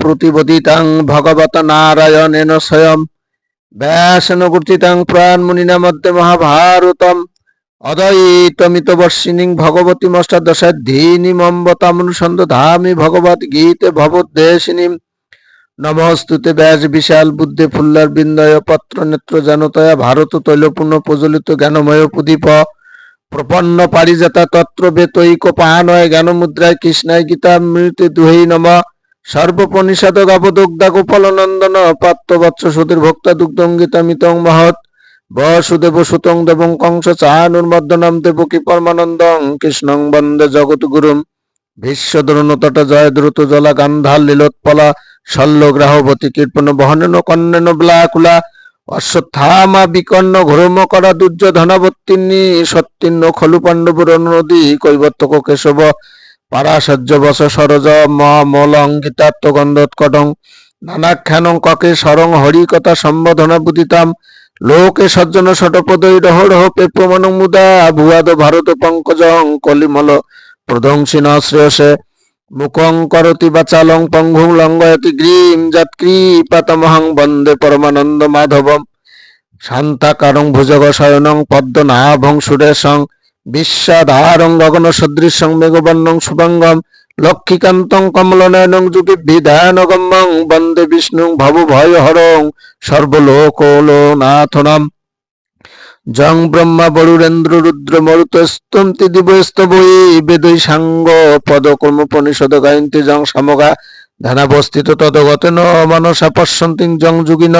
প্রতিবোদিতাং ভগবত নারায়ণেন স্বয়ং। ব্যাসন কর্তৃতাং প্রাণ মুনিনা মধ্যে মহাভারতম। অদয়িতমিত বর্ষিণীং ভগবতী মষ্টাদশাধীনিমম্বতামনুসন্দ ধামি ভগবত গীতে ভবদ্দেশিনীম। নমস্তুতে ব্যাস বিশাল বুদ্ধে ফুল্লার বিন্দয় পত্র নেত্র জানতয়া ভারত তৈলপূর্ণ প্রজ্বলিত জ্ঞানময় প্রদীপ। প্রপন্ন পারিজাতা তত্র বেতৈক পাহানয় জ্ঞান মুদ্রায় কৃষ্ণায় গীতা মৃতে দুহেই নম। সর্বপনিষদ গাবদুগ্ধা গোপালনন্দন পাত্র বৎস সুধীর ভক্তা দুগ্ধং গীতা মিতং মহৎ। বসুদেব সুতং দেবং কংস চানুর্মদ্দনম দেবকী পরমানন্দং কৃষ্ণং বন্দে জগৎগুরুম। ভীষ্মদ্রোণতট জয় দ্রুত জলা গান্ধার লীলোৎপলা শল্যগ্রাহবতী কীর্পন বহনেন কন্যেন ব্লাকুলা। অশ্বত্থামা বিকন্ন ঘোরম করা দুর্যোধনাবতীর্ণী সত্তীর্ণ খলু পাণ্ডবুর নদী কৈবর্তক কেশব। পারাসহ্য বস সরজ ম মলঙ্গিতাত্ম গন্ধোৎকটং নানাখ্যানং ককে সরং হরিকথা সম্বোধনা বুদিতাম। লোকে সজ্জন শটপদৈ রহ রহ পেপ্যমন মুদা। ভুয়াদ ভারত পঙ্কজং কলিমল প্রদংসিন শ্রেয়সে। মুখং করতি বাচালং পঙ্গুং লঙ্ঘয়তি গ্রীম যৎকৃপাতমহং বন্দে পরমানন্দ মাধবম। শান্তাকারং ভুজগ শয়নং পদ্মনাভং সুরেশং। বিশ্বাধারং গগন সদৃশং মেঘবর্ণং শুভঙ্গম লক্ষ্মীকান্তং কমলনয়নং যুগে বিধানগম্যং বন্দে বিষ্ণুং ভব ভয় হরং সর্বলোকলোনাথনাম। জং ব্রহ্মা বরুরেন্দ্র রুদ্র মরুতস্তন্তি দিবস্তবই বেদৈ সাঙ্গ পদ কর্মোপনিষদ গায়ন্তি জং সামগা ধ্যানাবস্থিত তদগতেন মনসা পশ্যন্তিং জং যুগিন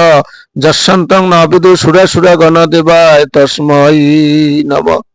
যশন্তং ন বিদু সুরা সুরা গণ দেবায় তস্মৈ নব